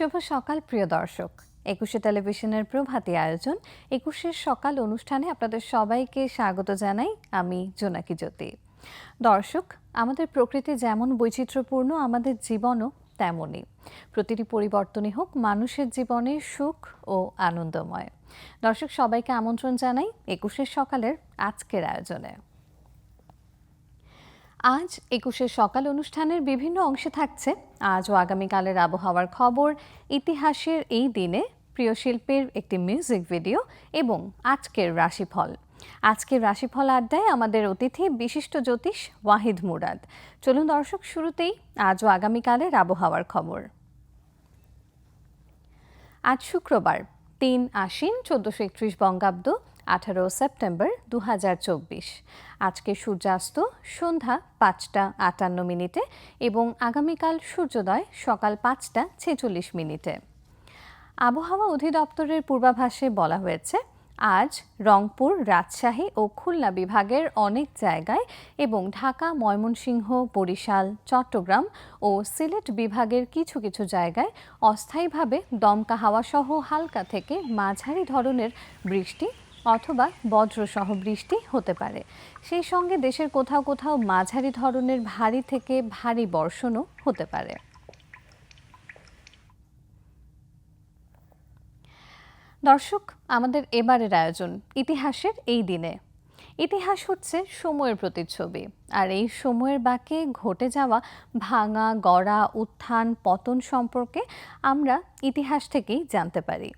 শুভ সকাল, প্রিয় দর্শক। একুশে টেলিভিশনের প্রভাতী আয়োজন। একুশের সকাল অনুষ্ঠানে আপনাদের সবাইকে স্বাগত জানাই আমি জোনাকি জ্যোতি। দর্শক, আমাদের প্রকৃতি যেমন বৈচিত্র্যপূর্ণ, আমাদের জীবনও তেমনই। প্রতিটি পরিবর্তনই হোক, মানুষের জীবনে সুখ ও আনন্দময়। দর্শক, সবাইকে আমন্ত্রণ জানাই একুশের সকালের আজকের আয়োজনে। আজ একুশের সকাল অনুষ্ঠানের বিভিন্ন অংশে থাকছে। আজ ও আগামীকালের আবহাওয়ার খবর, ইতিহাসের এই দিনে প্রিয় শিল্পীর একটি মিউজিক ভিডিও এবং আজকের রাশিফল। আজকের রাশিফল আড্ডায় আমাদের অতিথি বিশিষ্ট জ্যোতিষ ওয়াহিদ মুরাদ। চলুন দর্শক, শুরুতেই আজ ও আগামীকালের আবহাওয়ার খবর। আজ শুক্রবার, তিন আশ্বিন, চোদ্দোশো একত্রিশ বঙ্গাব্দ। আঠারো সেপ্টেম্বর দু হাজার চব্বিশ। আজকে সূর্যাস্ত সন্ধ্যা পাঁচটা আটান্ন মিনিটে এবং আগামীকাল সূর্যোদয় সকাল পাঁচটা ছেচল্লিশ মিনিটে। আবহাওয়া অধিদপ্তরের পূর্বাভাসে বলা হয়েছে, আজ রংপুর, রাজশাহী ও খুলনা বিভাগের অনেক জায়গায় এবং ঢাকা, ময়মনসিংহ, বরিশাল, চট্টগ্রাম ও সিলেট বিভাগের কিছু কিছু জায়গায় অস্থায়ীভাবে দমকা হাওয়াসহ হালকা থেকে মাঝারি ধরনের বৃষ্টি অথবা বজ্রসহ বৃষ্টি হতে পারে। সেই সঙ্গে দেশের কোথাও কোথাও মাঝারি ধরনের ভারী থেকে ভারী বর্ষণও হতে পারে। দর্শক, আমাদের এবারের আয়োজন ইতিহাসের এই দিনে। ইতিহাস হচ্ছে সময়ের প্রতিচ্ছবি, আর এই সময়ের বাঁকে ঘটে যাওয়া ভাঙা, গড়া, উত্থান, পতন সম্পর্কে আমরা ইতিহাস থেকেই জানতে পারি।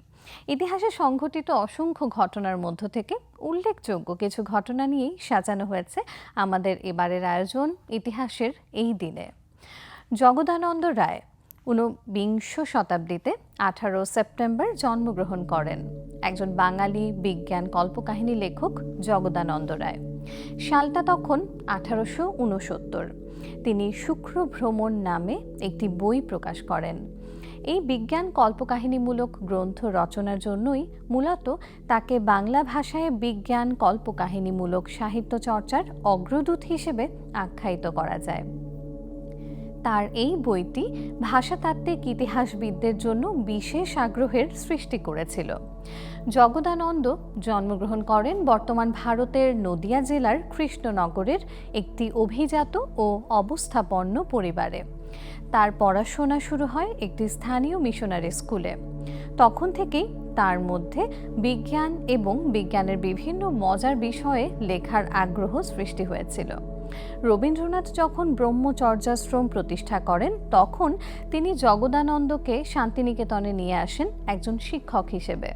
ইতিহাসে সংঘটিত অসংখ্য ঘটনার মধ্য থেকে উল্লেখযোগ্য কিছু ঘটনা নিয়েই সাজানো হয়েছে আমাদের এবারের আয়োজন ইতিহাসের এই দিনে। জগদানন্দ রায় ঊনবিংশ শতাব্দীতে আঠারো সেপ্টেম্বর জন্মগ্রহণ করেন। একজন বাঙালি বিজ্ঞান কল্পকাহিনী লেখক জগদানন্দ রায়। সালটা তখন আঠারোশো উনসত্তর তিনি শুক্র ভ্রমণ নামে একটি বই প্রকাশ করেন। এই বিজ্ঞান কল্পকাহিনীমূলক গ্রন্থ রচনার জন্যই মূলত তাকে বাংলা ভাষায় বিজ্ঞান কল্পকাহিনীমূলক সাহিত্য চর্চার অগ্রদূত হিসেবে আখ্যায়িত করা যায়। তার এই বইটি ভাষাতাত্ত্বিক ইতিহাসবিদদের জন্য বিশেষ আগ্রহের সৃষ্টি করেছিল। জগদানন্দ জন্মগ্রহণ করেন বর্তমান ভারতের নদিয়া জেলার কৃষ্ণনগরের একটি অভিজাত ও অবস্থাপন্ন পরিবারে। তার পড়াশোনা শুরু হয় একটি স্থানীয় মিশনারি স্কুলে। তখন থেকেই তার মধ্যে বিজ্ঞান এবং বিজ্ঞানের বিভিন্ন মজার বিষয়ে লেখার আগ্রহ সৃষ্টি হয়েছিল। রবীন্দ্রনাথ যখন ব্রহ্মচর্যাশ্রম প্রতিষ্ঠা করেন, তখন তিনি জগদানন্দকে শান্তিনিকেতনে নিয়ে আসেন একজন শিক্ষক হিসেবে।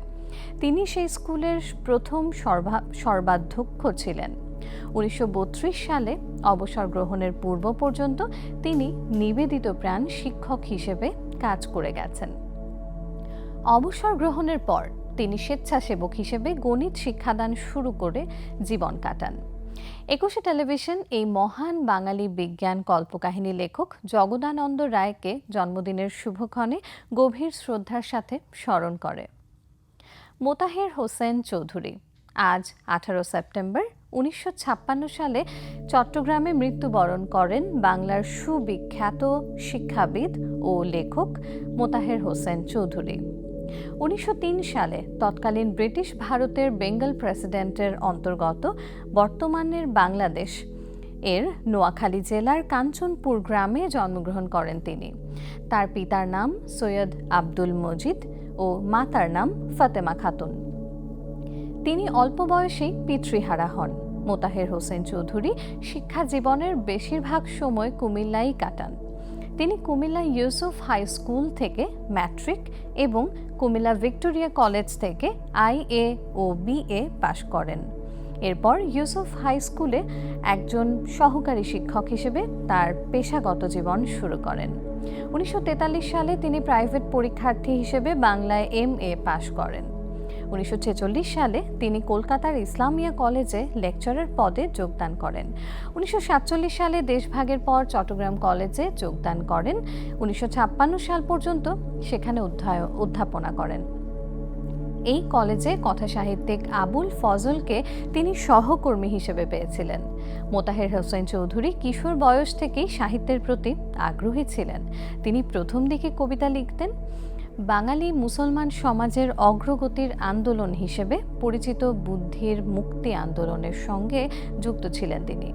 তিনি সেই স্কুলের প্রথম সর্বা, সর্বাধ্যক্ষ ছিলেন। উনিশশো বত্রিশ সালে অবসর গ্রহণের পূর্ব পর্যন্ত তিনি নিবেদিত প্রাণ শিক্ষক হিসেবে কাজ করে গেছেন। অবসর গ্রহণের পর তিনি স্বেচ্ছাসেবক হিসেবে গণিত শিক্ষাদান শুরু করে জীবন কাটান। একুশে টেলিভিশন এই মহান বাঙালি বিজ্ঞান কল্পকাহিনী লেখক জগদানন্দ রায়কে জন্মদিনের শুভক্ষণে গভীর শ্রদ্ধার সাথে স্মরণ করে। মোতাহের হোসেন চৌধুরী, আজ আঠারো সেপ্টেম্বর উনিশশো ছাপ্পান্ন সালে চট্টগ্রামে মৃত্যুবরণ করেন বাংলার সুবিখ্যাত শিক্ষাবিদ ও লেখক মোতাহের হোসেন চৌধুরী। উনিশশো তিন সালে তৎকালীন ব্রিটিশ ভারতের বেঙ্গল প্রেসিডেন্টের অন্তর্গত বর্তমানের বাংলাদেশ এর নোয়াখালী জেলার কাঞ্চনপুর গ্রামে জন্মগ্রহণ করেন তিনি। তার পিতার নাম সৈয়দ আব্দুল মজিদ ও মাতার নাম ফাতেমা খাতুন। তিনি অল্প বয়সেই পিতৃহারা হন। মোতাহের হোসেন চৌধুরী শিক্ষা জীবনের বেশিরভাগ সময় কুমিল্লাই কাটান। তিনি কুমিল্লা ইউসুফ হাই স্কুল থেকে ম্যাট্রিক এবং কুমিল্লা ভিক্টোরিয়া কলেজ থেকে আই এ ও বি এ পাশ করেন। এরপর ইউসুফ হাই স্কুলে একজন সহকারী শিক্ষক হিসেবে তার পেশাগত জীবন শুরু করেন। উনিশশো তেতাল্লিশ সালে তিনি প্রাইভেট পরীক্ষার্থী হিসেবে বাংলায় এম এ পাশ করেন। উনিশশো ছেচল্লিশ সালে তিনি কলকাতার ইসলামিয়া কলেজে লেকচারার পদে যোগদান করেন। উনিশশো সাতচল্লিশ সালে দেশভাগের পর চট্টগ্রাম কলেজে যোগদান করেন। উনিশশো ছাপ্পান্ন সাল পর্যন্ত সেখানে অধ্যাপনা করেন। এই কলেজে কথা সাহিত্যিক আবুল ফজলকে তিনি সহকর্মী হিসেবে পেয়েছিলেন। মোতাহের হোসেন চৌধুরী কিশোর বয়স থেকেই সাহিত্যের প্রতি আগ্রহী ছিলেন। তিনি প্রথম দিকে কবিতা লিখতেন বাঙালি মুসলমান সমাজের অগ্রগতির আন্দোলন হিসেবে পরিচিত বুদ্ধির মুক্তি আন্দোলনের সঙ্গে যুক্ত ছিলেন তিনি।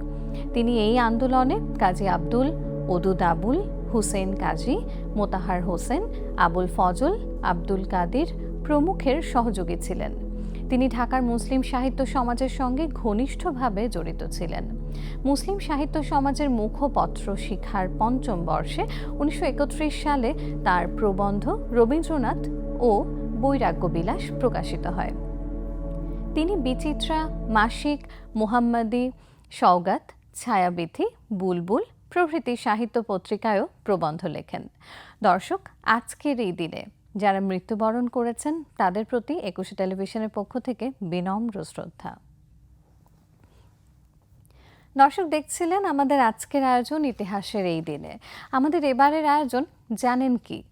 তিনি এই আন্দোলনে কাজী আব্দুল, ওদুদ আবুল, হুসেন কাজী, মোতাহার হোসেন, আবুল ফজল, আব্দুল কাদির প্রমুখের সহযোগী ছিলেন। তিনি ঢাকার মুসলিম সাহিত্য সমাজের সঙ্গে ঘনিষ্ঠভাবে জড়িত ছিলেন। মুসলিম সাহিত্য সমাজের মুখপত্র শিখার পঞ্চম বর্ষে উনিশশো একত্রিশ সালে তার প্রবন্ধ রবীন্দ্রনাথ ও বৈরাগ্য বিলাস প্রকাশিত হয়। তিনি বিচিত্রা, মাসিক, মোহাম্মদী, সওগাত ছায়াবিথি বুলবুল প্রভৃতি সাহিত্য পত্রিকায়ও প্রবন্ধ লেখেন। দর্শক, আজকের এই দিনে যারা মৃত্যুবরণ করেছেন তাদের প্রতি একুশে টেলিভিশনের পক্ষ থেকে বিনম্র শ্রদ্ধা। দর্শক দেখছিলেন আমাদের আজকের আয়োজন ইতিহাসের এই দিনে। আমাদের এবারের আয়োজন জানেন কি?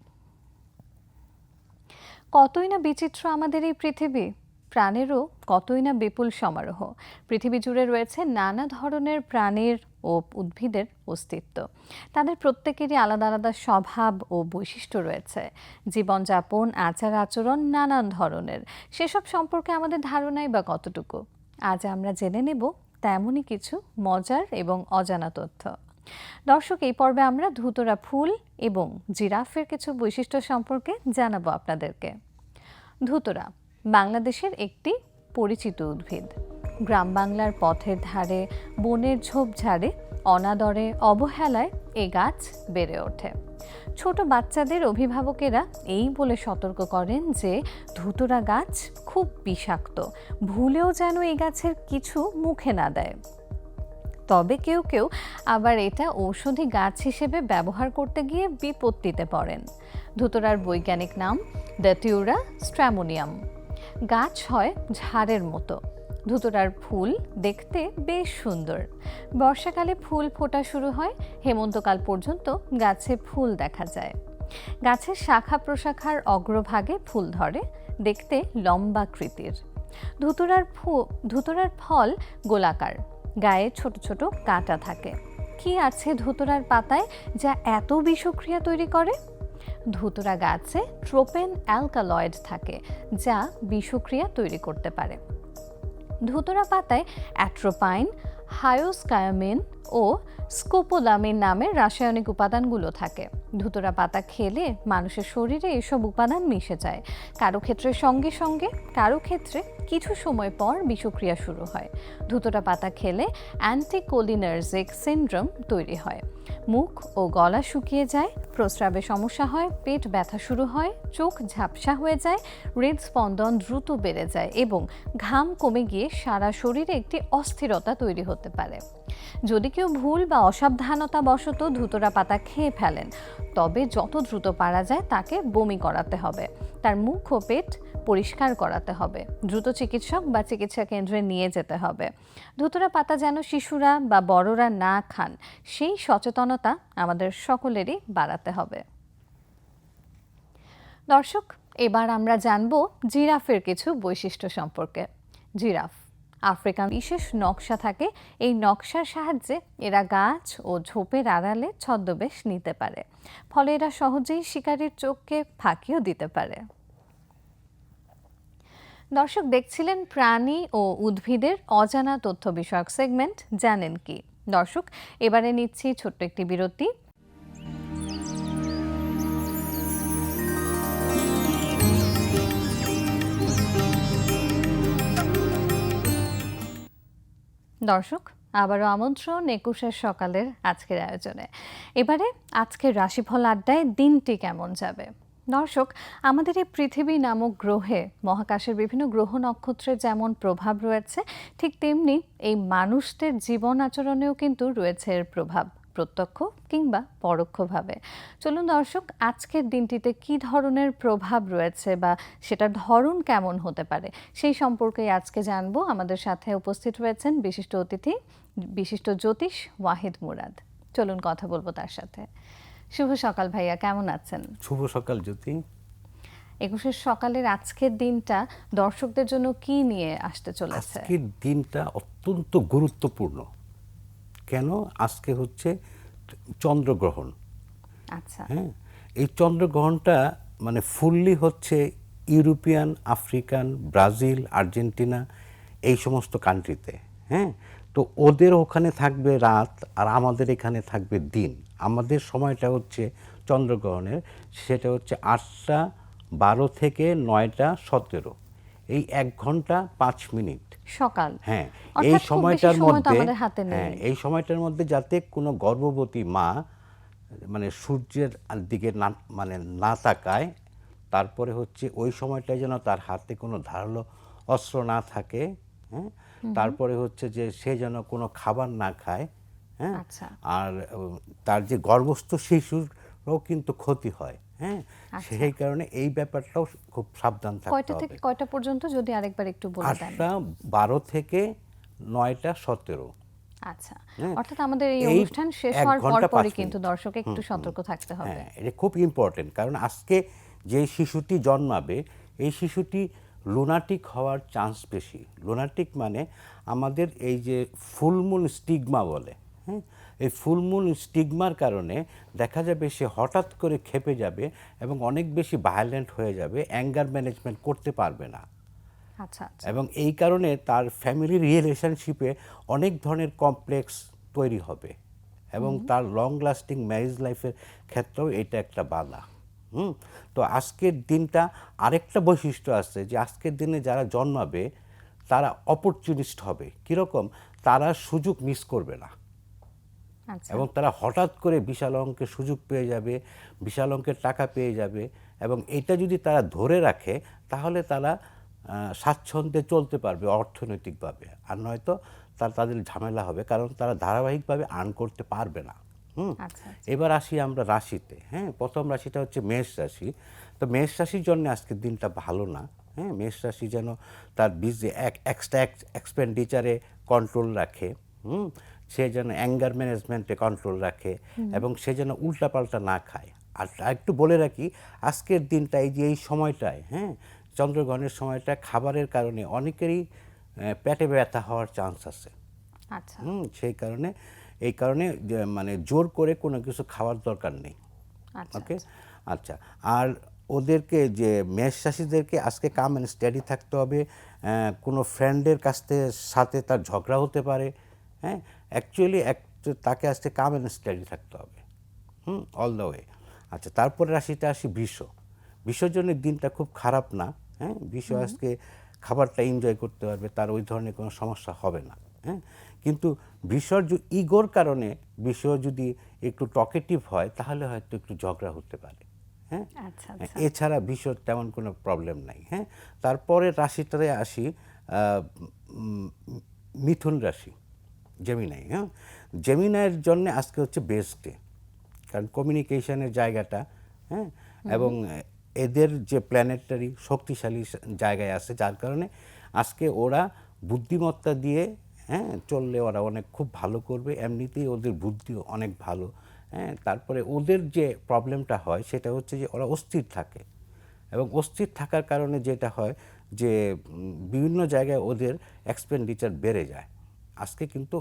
কতই না বিচিত্র আমাদের এই পৃথিবী, প্রাণেরও কতই না বিপুল সমারোহ। পৃথিবী জুড়ে রয়েছে নানা ধরনের প্রাণীর ও উদ্ভিদের অস্তিত্ব। তাদের প্রত্যেকেরই আলাদা আলাদা স্বভাব ও বৈশিষ্ট্য রয়েছে। জীবনযাপন, আচার আচরণ নানান ধরনের। সেসব সম্পর্কে আমাদের ধারণাই বা কতটুকু? আজ আমরা জেনে নেব তেমনই কিছু মজার এবং অজানা তথ্য। দর্শক, এই পর্বে আমরা ধুতরা ফুল এবং জিরাফের কিছু বৈশিষ্ট্য সম্পর্কে জানাব আপনাদেরকে। ধুতরা, বাংলাদেশের একটি পরিচিত উদ্ভিদ। গ্রাম বাংলার পথের ধারে, বনের ঝোপঝাড়ে, অনাদরে, অবহেলায় এ গাছ বেড়ে ওঠে। ছোট বাচ্চাদের অভিভাবকেরা এই বলে সতর্ক করেন যে ধুতরা গাছ খুব বিষাক্ত, ভুলেও যেন এই গাছের কিছু মুখে না দেয়। তবে কেউ কেউ আবার এটা ঔষধি গাছ হিসেবে ব্যবহার করতে গিয়ে বিপত্তিতে পড়েন। ধুতরার বৈজ্ঞানিক নাম দ্যাটিউরা স্ট্র্যামোনিয়াম গাছ হয় ঝাড়ের মতো। ধুতরার ফুল দেখতে বেশ সুন্দর। বর্ষাকালে ফুল ফোটা শুরু হয়, হেমন্তকাল পর্যন্ত গাছে ফুল দেখা যায়। গাছের শাখা প্রশাখার অগ্রভাগে ফুল ধরে, দেখতে লম্বাকৃতির ধুতুরার ফু, ধুতুরার ফল গোলাকার, গায়ে ছোট ছোট কাঁটা থাকে। কি আছে ধুতুরার পাতায় যা এত বিষক্রিয়া তৈরি করে? ধুতুরা গাছে ট্রোপেন অ্যালকালয়েড থাকে, যা বিষক্রিয়া তৈরি করতে পারে। ধুতুরা পাতায় অ্যাট্রোপাইন হায়োস্কায়ামিন ও স্কোপোলামিন নামের রাসায়নিক উপাদানগুলো থাকে। ধুতুরা পাতা খেলে মানুষের শরীরে এসব উপাদান মিশে যায়। কারও ক্ষেত্রে সঙ্গে সঙ্গে, কারও ক্ষেত্রে কিছু সময় পর বিষক্রিয়া শুরু হয়। ধুতুরা পাতা খেলে অ্যান্টিকোলিনার্জিক সিনড্রোম তৈরি হয়। মুখ ও গলা শুকিয়ে যায়, প্রস্রাবে সমস্যা হয়, পেট ব্যথা শুরু হয়, চোখ ঝাপসা হয়ে যায় হৃদস্পন্দন দ্রুত বেড়ে যায় এবং ঘাম কমে গিয়ে সারা শরীরে একটি অস্থিরতা তৈরি হতে পারে। যদি কেউ ভুল বা অসাবধানতা বশত ধুতরা পাতা খেয়ে ফেলেন, তবে যত দ্রুত পারা যায় তাকে বমি করাতে হবে। তার মুখ ও পেট পরিষ্কার করাতে হবে। দ্রুত চিকিৎসক বা চিকিৎসা কেন্দ্রে নিয়ে যেতে হবে। ধুতরা পাতা যেন শিশুরা বা বড়রা না খান, সেই সচেতনতা আমাদের সকলেরই বাড়াতে হবে। দর্শক, এবার আমরা জানব জিরাফের কিছু বৈশিষ্ট্য সম্পর্কে। জিরাফ আফ্রিকান বিশেষ নকশা থাকে। এই নকশার সাহায্যে এরা গাছ ও ঝোপের আড়ালে ছদ্মবেশ নিতে পারে। ফলে এরা সহজেই শিকারীর চোখকে ফাঁকিও দিতে পারে। দর্শক, দেখছিলেন প্রাণী ও উদ্ভিদের অজানা তথ্য বিষয়ক সেগমেন্ট জানেন কি? দর্শক, এবারে নিচ্ছি ছোট্ট একটি বিরতি। দর্শক, আবারও আমন্ত্রণ একুশের সকালের আজকের আয়োজনে। এবারে আজকের রাশিফল আড্ডায় দিনটি কেমন যাবে? দর্শক, আমাদের এই পৃথিবী নামক গ্রহে, মহাকাশের বিভিন্ন গ্রহ নক্ষত্রের যেমন প্রভাব রয়েছে, ঠিক তেমনি এই মানুষদের জীবন আচরণেও কিন্তু রয়েছে এর প্রভাব। প্রত্যক্ষ কিংবা পরোক্ষভাবে। চলুন দর্শক আজকের দিনটিতে কি ধরনের প্রভাব রয়েছে বা সেটার ধরন কেমন হতে পারে সেই সম্পর্কে আজকে জানব। আমাদের সাথে উপস্থিত রয়েছেন বিশিষ্ট অতিথি বিশিষ্ট জ্যোতিষ ওয়াহিদ মুরাদ। চলুন কথা বলব তার সাথে। শুভ সকাল ভাইয়া কেমন আছেন? শুভ সকাল জ্যোতি। একুশের সকালের আজকের দিনটা দর্শকদের জন্য কি নিয়ে আসতে চলেছে? আজকের দিনটা অত্যন্ত গুরুত্বপূর্ণ। কেন? আজকে হচ্ছে চন্দ্রগ্রহণ। আচ্ছা। হ্যাঁ? এই চন্দ্রগ্রহণটা মানে ফুললি হচ্ছে ইউরোপিয়ান আফ্রিকান ব্রাজিল আর্জেন্টিনা এই সমস্ত কান্ট্রিতে হ্যাঁ? তো ওদের ওখানে থাকবে রাত আর আমাদের এখানে থাকবে দিন। আমাদের সময়টা হচ্ছে চন্দ্রগ্রহণের সেটা হচ্ছে আটটা বারো থেকে নয়টা সতেরো। এই এক ঘণ্টা পাঁচ মিনিট। সকাল। হ্যাঁ এই সময়টার মধ্যে। হ্যাঁ এই সময়টার মধ্যে যাতে কোনো গর্ভবতী মা মানে সূর্যের দিকে না মানে না তাকায় তারপরে হচ্ছে ওই সময়টায় যেন তার হাতে কোনো ধারালো অস্ত্র না থাকে হ্যাঁ? তারপরে হচ্ছে যে সে যেন কোনো খাবার না খায় হ্যাঁ? আচ্ছা। আর তার যে গর্ভস্থ শিশুরও কিন্তু ক্ষতি হয়। হ্যাঁ? সেই কারণে এই ব্যাপারটাও খুব সাবধান থাকতে কয়টা থেকে কয়টা পর্যন্ত? যদি আরেকবার একটু বলে দেন। আটটা বারো থেকে নয়টা সতেরো। আচ্ছা। হ্যাঁ। অর্থাৎ আমাদের এই অনুষ্ঠান শেষ হওয়ার কিন্তু দর্শক একটু সতর্ক থাকতে হবে। হ্যাঁ এটা খুব ইম্পর্টেন্ট কারণ আজকে যে শিশুটি জন্মাবে এই শিশুটি লোনাটিক হওয়ার চান্স বেশি। লুনাটিক মানে আমাদের এই যে ফুলমুন স্টিগমা বলে হ্যাঁ? এই ফুলমুন স্টিগমার কারণে দেখা যাবে সে হঠাৎ করে খেপে যাবে এবং অনেক বেশি ভায়োলেন্ট হয়ে যাবে অ্যাঙ্গার ম্যানেজমেন্ট করতে পারবে না। আচ্ছা আচ্ছা। এবং এই কারণে তার ফ্যামিলি রিলেশনশিপে অনেক ধরনের কমপ্লেক্স তৈরি হবে এবং তার লং লাস্টিং ম্যারেজ লাইফের ক্ষেত্রেও এটা একটা বাধা। হুম? তো আজকের দিনটা আরেকটা বৈশিষ্ট্য আছে যে আজকের দিনে যারা জন্মাবে তারা অপরচুনিস্ট হবে। কীরকম? তারা সুযোগ মিস করবে না। এবং তারা হঠাৎ করে বিশাল অঙ্কের সুযোগ পেয়ে যাবে বিশাল অঙ্কের টাকা পেয়ে যাবে এবং এটা যদি তারা ধরে রাখে তাহলে তারা স্বাচ্ছন্দ্যে চলতে পারবে অর্থনৈতিকভাবে। আর নয়তো তার তাদের ঝামেলা হবে কারণ তারা ধারাবাহিকভাবে আর্ন করতে পারবে না। হুম? আচ্ছা এবার আসি আমরা রাশিতে হ্যাঁ? প্রথম রাশিটা হচ্ছে মেষ রাশি। তো মেষ রাশির জন্য আজকের দিনটা ভালো না হ্যাঁ? মেষ রাশি যেন তার বিজে এক এক্সট্রা এক্সপেন্ডিচারে কন্ট্রোল রাখে হুম? সে যেন অ্যাঙ্গার ম্যানেজমেন্টে কন্ট্রোল রাখে এবং সে যেন উল্টাপাল্টা না খায়। আর একটু বলে রাখি আজকের দিনটা এই যে এই সময়টায় হ্যাঁ চন্দ্রগ্রহণের সময়টা খাবারের কারণে অনেকেরই পেটে ব্যথা হওয়ার চান্স আছে। আচ্ছা। হুম সেই কারণে এই কারণে মানে জোর করে কোনো কিছু খাওয়ার দরকার নেই। আচ্ছা ওকে? আচ্ছা। আর ওদেরকে যে মেষ চাষিদেরকে আজকে কাম অ্যান্ড স্টাডি থাকতে হবে কোনো ফ্রেন্ডের কাছ থেকে সাথে তার ঝগড়া হতে পারে হ্যাঁ অ্যাকচুয়ালি এক তাকে আজকে কাম অ্যান্ড স্টাডি থাকতে হবে। হুম অল দ্য ওয়ে আচ্ছা তারপরে রাশিটা আসি বিষ বিশ্বর জন্য দিনটা খুব খারাপ না হ্যাঁ? বিশ্ব আজকে খাবারটা এনজয় করতে পারবে তার ওই ধরনের কোনো সমস্যা হবে না হ্যাঁ? কিন্তু বিশ্বর ইগোর কারণে বিশ্ব যদি একটু টকেটিভ হয় তাহলে হয়তো একটু ঝগড়া হতে পারে হ্যাঁ? আচ্ছা হ্যাঁ, আচ্ছা। এছাড়া বিশ্বর তেমন কোনো প্রবলেম নাই হ্যাঁ? তারপরে রাশিটাতে আসি মিথুন রাশি। জেমিনাই হ্যাঁ? জেমিনাইয়ের জন্য আজকে হচ্ছে বেস্ট ডে কারণ কমিউনিকেশনের জায়গাটা হ্যাঁ? এবং এদের যে প্ল্যানেটারি শক্তিশালী জায়গায় আছে যার কারণে আজকে ওরা বুদ্ধিমত্তা দিয়ে হ্যাঁ চললে ওরা অনেক খুব ভালো করবে এমনিতেই ওদের বুদ্ধি অনেক ভালো হ্যাঁ? তারপরে ওদের যে প্রবলেমটা হয় সেটা হচ্ছে যে ওরা অস্থির থাকে এবং অস্থির থাকার কারণে যেটা হয় যে বিভিন্ন জায়গায় ওদের এক্সপেন্ডিচার বেড়ে যায়। আজকে কিন্তু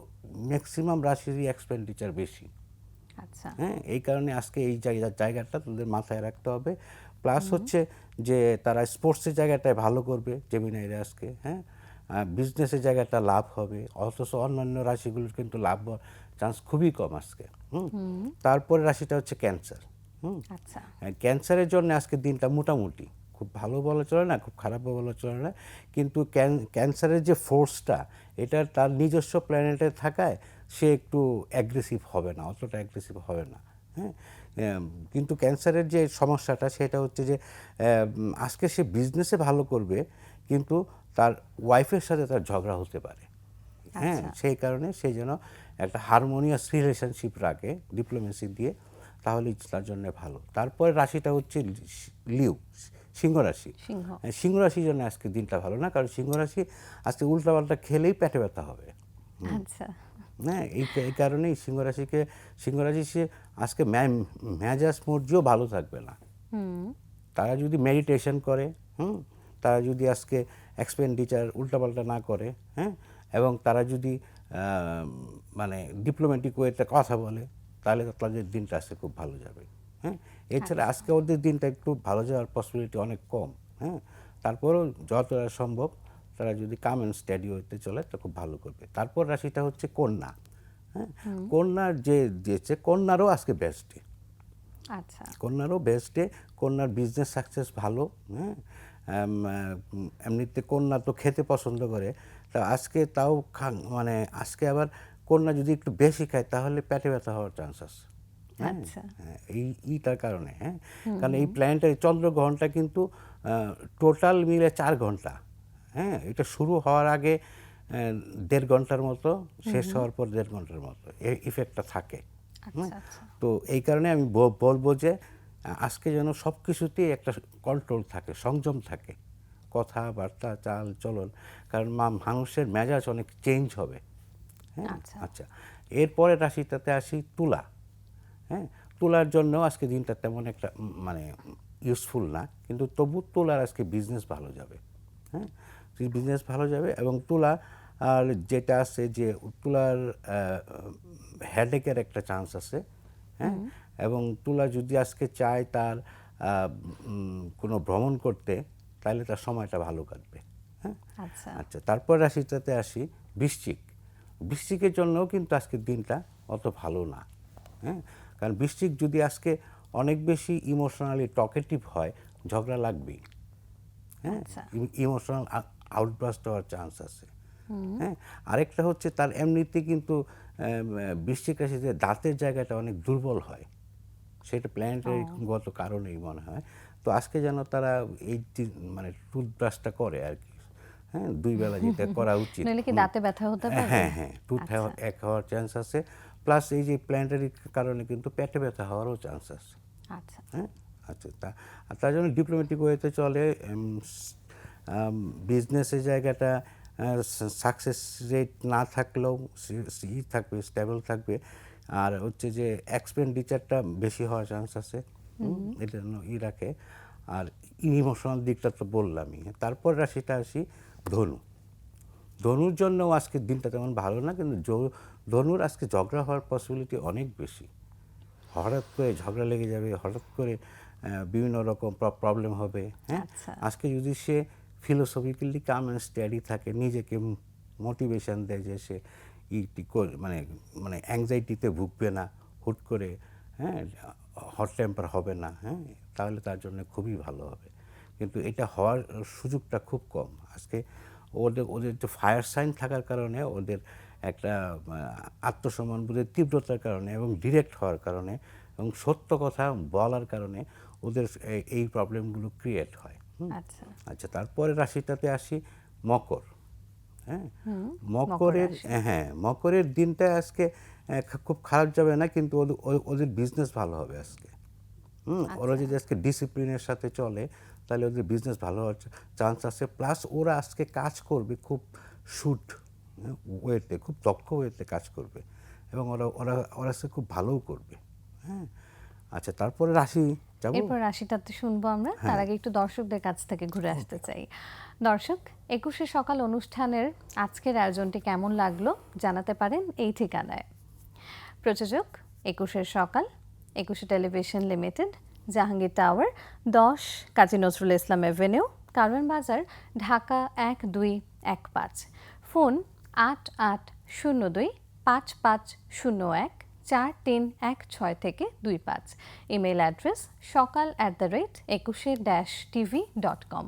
ম্যাক্সিমাম রাশিরই এক্সপেন্ডিচার বেশি। আচ্ছা। হ্যাঁ এই কারণে আজকে এই জায়গা জায়গাটা তাদের মাথায় রাখতে হবে। প্লাস হচ্ছে যে তারা স্পোর্টসের জায়গাটায় ভালো করবে জেমিনাইরা আজকে হ্যাঁ। বিজনেসের জায়গাটা লাভ হবে অথচ অন্যান্য রাশিগুলোর কিন্তু লাভ হওয়ার চান্স খুবই কম আজকে হুম। তারপরে রাশিটা হচ্ছে ক্যান্সার হুম। আচ্ছা। হ্যাঁ, ক্যান্সারের জন্য আজকে দিনটা মোটামুটি খুব ভালো বলা চলে না খুব খারাপও বলা চলে না কিন্তু ক্যান- ক্যান্সারের যে ফোর্সটা এটা তার নিজস্ব প্ল্যানেটে থাকায় সে একটু অ্যাগ্রেসিভ হবে না অতটা অ্যাগ্রেসিভ হবে না হ্যাঁ? কিন্তু ক্যান্সারের যে সমস্যাটা সেটা হচ্ছে যে আজকে সে বিজনেসে ভালো করবে কিন্তু তার ওয়াইফের সাথে তার ঝগড়া হতে পারে হ্যাঁ? সেই কারণে সে যেন একটা হারমোনিয়াস রিলেশনশিপ রাখে ডিপ্লোমেসি দিয়ে তাহলে তার জন্য ভালো। তারপরে রাশিটা হচ্ছে লিউ সিংহ রাশি সিংহ। হ্যাঁ, রাশির জন্য আজকে দিনটা ভালো না কারণ সিংহ রাশি আজকে উল্টাপাল্টা খেলেই পেটে ব্যথা হবে। আচ্ছা। হ্যাঁ এই এই কারণেই সিংহ রাশিকে সিংহ রাশি সে আজকে মেজাজ মর্জিও ভালো থাকবে না। তারা যদি মেডিটেশন করে হুম তারা যদি আজকে এক্সপেন্ডিচার উল্টাপাল্টা না করে হ্যাঁ এবং তারা যদি মানে ডিপ্লোম্যাটিক ওয়েতে কথা বলে তাহলে তাদের দিনটা আজকে খুব ভালো যাবে। হ্যাঁ এছাড়া আজকে ওদের দিনটা একটু ভালো যাওয়ার পসিবিলিটি অনেক কম হ্যাঁ? তারপরেও যতটা সম্ভব তারা যদি কাম অ্যান্ড স্টাডি হতে চলে তো খুব ভালো করবে। তারপর রাশিটা হচ্ছে কন্যা হ্যাঁ? কন্যার যে দিয়েছে কন্যারও আজকে বেস্ট ডে আচ্ছা। কন্যারও বেস্ট ডে কন্যার বিজনেস সাকসেস ভালো হ্যাঁ? এমনিতে কন্যা তো খেতে পছন্দ করে তা আজকে তাও মানে আজকে আবার কন্যা যদি একটু বেশি খায় তাহলে পেটে ব্যথা হওয়ার চান্স আছে হ্যাঁ? আচ্ছা। হ্যাঁ, এই ইটার কারণে হ্যাঁ। কারণ এই প্ল্যানটার চন্দ্রগ্রহণটা কিন্তু টোটাল মিলে চার ঘণ্টা হ্যাঁ। এটা শুরু হওয়ার আগে দেড় ঘণ্টার মতো শেষ হওয়ার পর দেড় ঘণ্টার মতো এই ইফেক্টটা থাকে। আচ্ছা আচ্ছা। তো এই কারণে আমি বলব যে আজকে যেন সব কিছুতেই একটা কন্ট্রোল থাকে সংযম থাকে। কথাবার্তা চাল চলন কারণ মা- মানুষের মেজাজ অনেক চেঞ্জ হবে। হ্যাঁ আচ্ছা। আচ্ছা। এরপরে রাশিটাতে আসি তুলা। হ্যাঁ তোলার জন্য আজকে দিনটা তেমন একটা মানে ইউজফুল না কিন্তু তবু তোলার আজকে বিজনেস ভালো যাবে হ্যাঁ? বিজনেস ভালো যাবে এবং তুলা আর যেটা আছে যে তুলার হেডেকের একটা চান্স আছে হ্যাঁ? এবং তুলা যদি আজকে চায় তার কোনো ভ্রমণ করতে তাহলে তার সময়টা ভালো কাটবে হ্যাঁ? আচ্ছা। আচ্ছা তারপর রাশিটাতে আসি বৃশ্চিক। বৃশ্চিকের জন্যও কিন্তু আজকের দিনটা অত ভালো না হ্যাঁ? কারণ বৃশ্চিক যদি আজকে অনেক বেশি ইমোশনালি টকেটিভ হয় ঝগড়া লাগবেই। হ্যাঁ? আচ্ছা। ইমোশনাল আউটব্রাস্ট হওয়ার চান্স আছে। হ্যাঁ? আরেকটা হচ্ছে তার এমনিতে কিন্তু বৃশ্চিক রাশিতে দাঁতের জায়গাটা অনেক দুর্বল হয়। সেটা প্ল্যানেটারি গত কারণেই মনে হয়। তো আজকে যেন তারা এই মানে টুথব্রাশটা করে আর কি। হ্যাঁ দুই বেলা যেটা করা উচিত। নইলে কি দাঁতে ব্যথা হতে পারে? হ্যাঁ হ্যাঁ টুথ এক হওয়ার চান্স আছে। প্লাস এই যে প্ল্যানেটারি কারণে কিন্তু পেটে ব্যথা হওয়ারও চান্স আছে। আচ্ছা। হ্যাঁ আচ্ছা তা আর তার জন্য ডিপ্লোমেটিক ওয়েতে চলে বিজনেসের জায়গাটা সাকসেস রেট না থাকলেও ই থাকবে স্টেবল থাকবে। আর হচ্ছে যে এক্সপেন্ডিচারটা বেশি হওয়ার চান্স আছে। এটা ই রাখে। আর ইমোশনাল দিকটা তো বললামই। তারপর রাশিটা আসি ধনু। ধনুর জন্য আজকের দিনটা তেমন ভালো না কিন্তু ধনুর আজকে ঝগড়া হওয়ার পসিবিলিটি অনেক বেশি। হঠাৎ করে ঝগড়া লেগে যাবে হঠাৎ করে বিভিন্ন রকম প্রবলেম হবে হ্যাঁ? আচ্ছা। আজকে যদি সে ফিলোসফিক্যালি কাম অ্যান্ড স্টাডি থাকে নিজেকে মোটিভেশন দেয় যে সে ইটি কর- মানে মানে অ্যাংজাইটিতে ভুগবে না হুট করে হ্যাঁ হট টেম্পার হবে না হ্যাঁ? তাহলে তার জন্য খুবই ভালো হবে। কিন্তু এটা হওয়ার সুযোগটা খুব কম। আজকে ওদের ওদের যে ফায়ার সাইন থাকার কারণে ওদের একটা আত্মসম্মান বোধের তীব্রতার কারণে এবং ডিরেক্ট হওয়ার কারণে এবং সত্য কথা বলার কারণে ওদের এই- প্রবলেমগুলো ক্রিয়েট হয়। আচ্ছা। আচ্ছা তারপরে রাশিটাতে আসি মকর। হ্যাঁ? মকরের হ্যাঁ মকরের দিনটা আজকে খুব খারাপ যাবে না কিন্তু ওদের ওদের বিজনেস ভালো হবে আজকে। হুম? ওরা যদি আজকে ডিসিপ্লিনের সাথে চলে তাহলে ওদের বিজনেস ভালো হওয়ার চান্স আছে। প্লাস ওরা আজকে কাজ করবে খুব শুট ওয়েতে খুব দক্ষ ওয়েতে কাজ করবে। এবং ওরা ওরা ওরা আজকে খুব ভালোও করবে। হ্যাঁ? আচ্ছা তারপরে রাশি যাব? এরপর রাশিটাতে শুনব আমরা। তার আগে একটু দর্শকদের কাছ থেকে ঘুরে আসতে চাই। দর্শক একুশে সকাল অনুষ্ঠানের আজকের আয়োজনটি কেমন লাগল জানাতে পারেন এই ঠিকানায়। প্রযোজক একুশের সকাল একুশে টেলিভিশন লিমিটেড জাহাঙ্গীর টাওয়ার, দশ কাজী নজরুল ইসলাম এভিনিউ, কারওয়ান বাজার, ঢাকা এক দুই এক পাঁচ। ফোন আট আট শূন্য দুই পাঁচ পাঁচ শূন্য এক, চার তিন এক ছয় থেকে দুই পাঁচ। Email address Sokal at the rate Ekushey dash TV dot com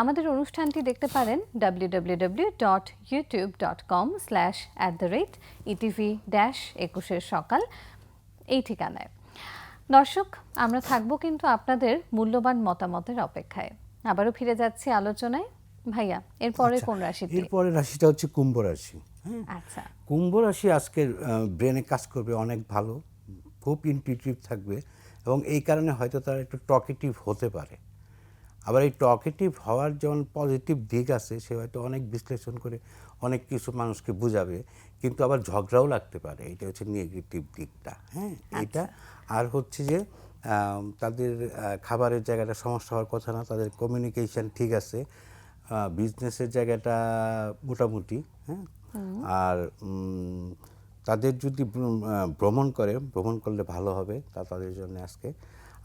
আমাদের অনুষ্ঠানটি দেখতে পারেন W W W dot YouTube dot com slash at the rate ETV dash একুশের সকাল। এই ঠিকানায়। দর্শক আমরা থাকব কিন্তু আপনাদের মূল্যবান মতামতের অপেক্ষায়। আবারও ফিরে যাচ্ছি আলোচনায়। ভাইয়া এরপরে কোন রাশি এরপরে রাশিটা হচ্ছে কুম্ভ রাশি হ্যাঁ? আচ্ছা। কুম্ভ রাশি আজকের ব্রেনে কাজ করবে অনেক ভালো খুব ইনটিউটিভ থাকবে এবং এই কারণে হয়তো তারা একটু টকেটিভ হতে পারে। আবার এই টকেটিভ হওয়ার যেমন পজিটিভ দিক আছে সে হয়তো অনেক বিশ্লেষণ করে অনেক কিছু মানুষকে বোঝাবে কিন্তু আবার ঝগড়াও লাগতে পারে। এটা হচ্ছে নেগেটিভ দিকটা হ্যাঁ? এটা আর হচ্ছে যে তাদের খাবারের জায়গাটা সমস্যা হওয়ার কথা না তাদের কমিউনিকেশন ঠিক আছে। বিজনেসের জায়গাটা মোটামুটি হ্যাঁ? আর তাদের যদি ভ্রমণ করে ভ্রমণ করলে ভালো হবে তা তাদের জন্য আজকে।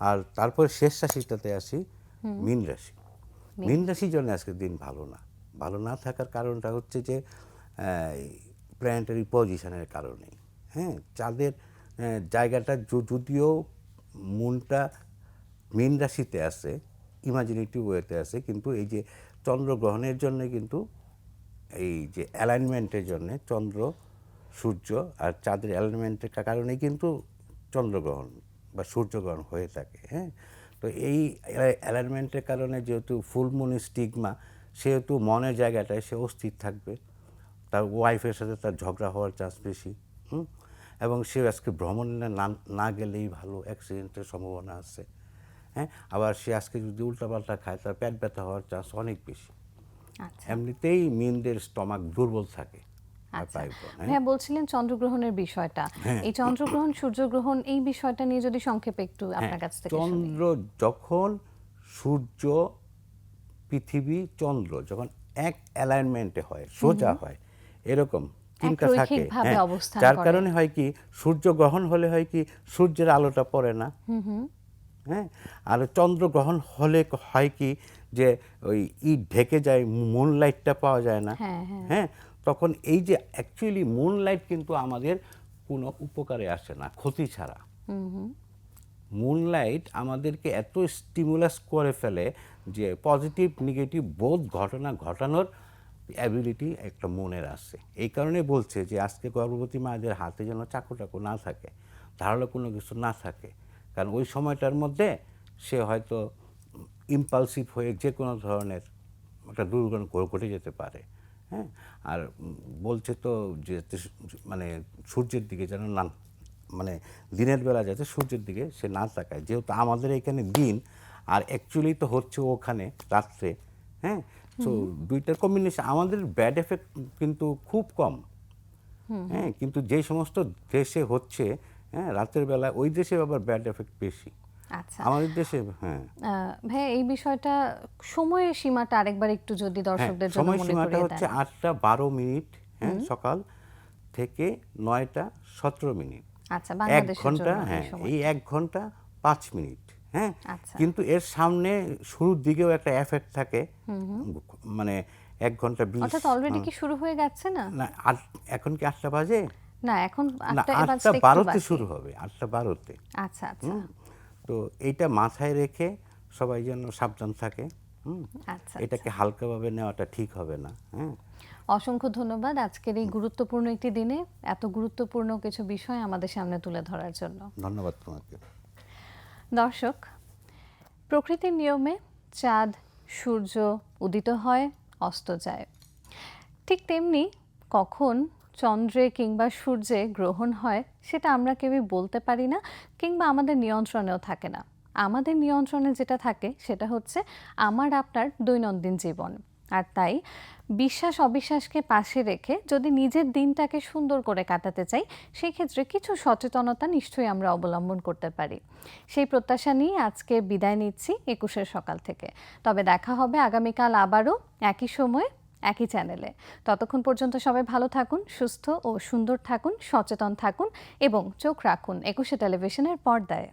আর তারপরে শেষ রাশিটাতে আসি মীন রাশি। মীন রাশির জন্য আজকের দিন ভালো না। ভালো না থাকার কারণটা হচ্ছে যে প্ল্যানেটারি পজিশনের কারণেই হ্যাঁ? চাঁদের জায়গাটা যদিও মুনটা মীন রাশিতে আছে ইমাজিনেটিভ ওয়েতে আছে, কিন্তু এই যে চন্দ্রগ্রহণের জন্য কিন্তু এই যে অ্যালাইনমেন্টের জন্য চন্দ্র, সূর্য আর চাঁদের অ্যালাইনমেন্টের কারণে কিন্তু চন্দ্রগ্রহণ বা সূর্যগ্রহণ হয়ে থাকে হ্যাঁ তো এই অ্যালাইনমেন্টের কারণে যেহেতু ফুল মুন স্টিগমা সেহেতু মনের জায়গাটায় সে অস্থির থাকবে, তার ওয়াইফের সাথে তার ঝগড়া হওয়ার চান্স বেশি, হুম? এবং সে আজকে ভ্রমণে না না গেলেই ভালো অ্যাক্সিডেন্টের সম্ভাবনা আছে। হ্যাঁ আবার সে আজকে যদি উল্টাপাল্টা খায় তার পেট ব্যথা হওয়ার চান্স অনেক বেশি। আচ্ছা। এমনিতেই মিনদের স্টমাক দুর্বল থাকে। আচ্ছা। হ্যাঁ? বলছিলেন চন্দ্রগ্রহণের বিষয়টা। এই চন্দ্রগ্রহণ সূর্যগ্রহণ এই বিষয়টা নিয়ে যদি সংক্ষেপে একটু আপনার কাছ থেকে চন্দ্র যখন সূর্য পৃথিবী চন্দ্র যখন এক অ্যালাইনমেন্টে হয় সোজা হয় এরকম তিনটা থাকে রৈখিকভাবে হ্যাঁ, যার কারণে হয় কি সূর্য গ্রহণ হলে হয় কি সূর্যের আলোটা পড়ে না। হ্যাঁ আর চন্দ্রগ্রহণ হলে হয় কি যে ওই ই ঢেকে যায় মুন লাইটটা পাওয়া যায় না। হ্যাঁ, হ্যাঁ। হ্যাঁ তখন এই যে অ্যাকচুয়ালি মুন লাইট কিন্তু আমাদের কোনো উপকারে আসে না ক্ষতি ছাড়া। মুন লাইট আমাদেরকে এত স্টিমুলাস করে ফেলে যে পজিটিভ নেগেটিভ বোধ ঘটনা ঘটানোর অ্যাবিলিটি একটা মনের আছে। এই কারণে বলছে যে, আজকে গর্ভবতী মায়েদের হাতে যেন চাকু টাকু না থাকে ধারালো কোনো কিছু না থাকে। কারণ ওই সময়টার মধ্যে সে হয়তো ইম্পালসিভ হয়ে যে কোনো ধরনের একটা দুর্ঘটনা ঘটে যেতে পারে হ্যাঁ? আর বলছে তো যে- মানে সূর্যের দিকে যেন না মানে দিনের বেলা যাতে সূর্যের দিকে সে না তাকায়। যেহেতু আমাদের এখানে দিন, আর অ্যাকচুয়ালি তো হচ্ছে ওখানে রাত্রে হ্যাঁ? তো দুইটার কম্বিনেশন আমাদের ব্যাড এফেক্ট কিন্তু খুব কম। হ্যাঁ কিন্তু যে সমস্ত দেশে হচ্ছে হ্যাঁ রাতের বেলা ওই দেশে আবার ব্যাড এফেক্ট বেশি। আচ্ছা। আমাদের দেশে হ্যাঁ। ভাইয়া এই বিষয়টা সময়ের সীমাটা আরেকবার একটু যদি হ্যাঁ, দর্শকদের জন্য মনে করিয়ে হচ্ছে দেন। আটটা বারো মিনিট হ্যাঁ সকাল থেকে নয়টা সতেরো মিনিট। আচ্ছা এক বাংলাদেশের ঘণ্টা জন্য হ্যাঁ এই এক ঘণ্টা পাঁচ মিনিট। হ্যাঁ? আচ্ছা। কিন্তু এর সামনে শুরুর দিকেও একটা এফেক্ট থাকে। মানে এক ঘণ্টা বিশ অর্থাৎ অলরেডি কি শুরু হয়ে গেছে না? না এখন কি আটটা বাজে? না এখন আটটা বারোতে। শুরু হবে আটটা বারোতে। আচ্ছা আচ্ছা। তো এইটা মাথায় রেখে সবাই যেন সাবধান থাকে আচ্ছা এটাকে হালকাভাবে নেওয়াটা ঠিক হবে না হ্যাঁ? অসংখ্য ধন্যবাদ আজকের এই গুরুত্বপূর্ণ একটি দিনে এত গুরুত্বপূর্ণ কিছু বিষয় আমাদের সামনে তুলে ধরার জন্য। ধন্যবাদ তোমাকে। দর্শক, প্রকৃতির নিয়মে চাঁদ, সূর্য উদিত হয়, অস্ত যায়। ঠিক তেমনি কখন চন্দ্রে কিংবা সূর্যে গ্রহণ হয় সেটা আমরা কেউই বলতে পারি না কিংবা আমাদের নিয়ন্ত্রণেও থাকে না। আমাদের নিয়ন্ত্রণে যেটা থাকে সেটা হচ্ছে আমার, আপনার দৈনন্দিন জীবন। আর তাই বিশ্বাস অবিশ্বাসকে পাশে রেখে যদি নিজের দিনটাকে সুন্দর করে কাটাতে চাই সেই ক্ষেত্রে কিছু সচেতনতা নিশ্চয়ই আমরা অবলম্বন করতে পারি। সেই প্রত্যাশা নিয়ে আজকে বিদায় নিচ্ছি একুশের সকাল থেকে। তবে দেখা হবে আগামীকাল আবারও একই সময়ে, একই চ্যানেলে। ততক্ষণ পর্যন্ত সবাই ভালো থাকুন, সুস্থ ও সুন্দর থাকুন, সচেতন থাকুন এবং চোখ রাখুন একুশে টেলিভিশনের পর্দায়।